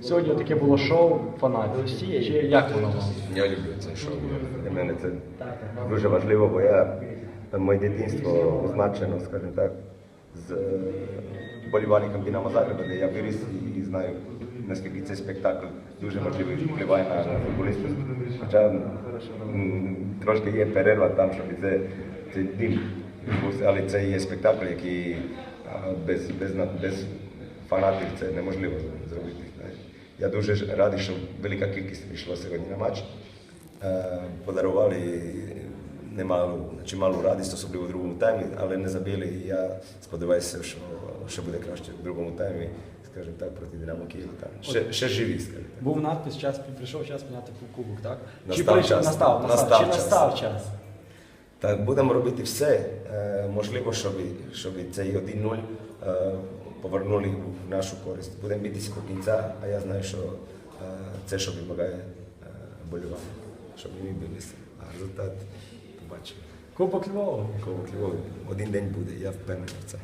Сьогодні таке було шоу фанатів. Чи як воно вам? Я люблю це шоу. Для мене це дуже важливо, бо я моє дитинство означено, скажімо так, з е, болівальником Динамо Загреба, де я виріс і знаю, наскільки цей спектакль дуже можливо впливає на футболістів. Хоча трошки є перерва там, щоб це, це дим. Але це є спектакль, який без, без, без фанатів це неможливо зробити. Я дуже радий, що велика кількість прийшла сьогодні на матч. Е, Подарували немалу, чималу радість, особливо в другому таймі, але не забили. І я сподіваюся, що, що буде краще в другому таймі, скажімо так, проти Динамо Києва. Там. Ще, ще живі, скажімо так. Був надпис, час прийшов час міняти кубок, так? Чи Настав прийшов? час. Настав, настав, Настав чи настав час? Так, будемо робити все е, можливо, щоб, щоб цей 1-0 е, повернули в нашу користь. Будемо битися до кінця, а я знаю, що це, що вимагає болювання, щоб ми билися. А результат побачимо. Кубок Львова. Кубок Львова. один день буде, я впевнений в це.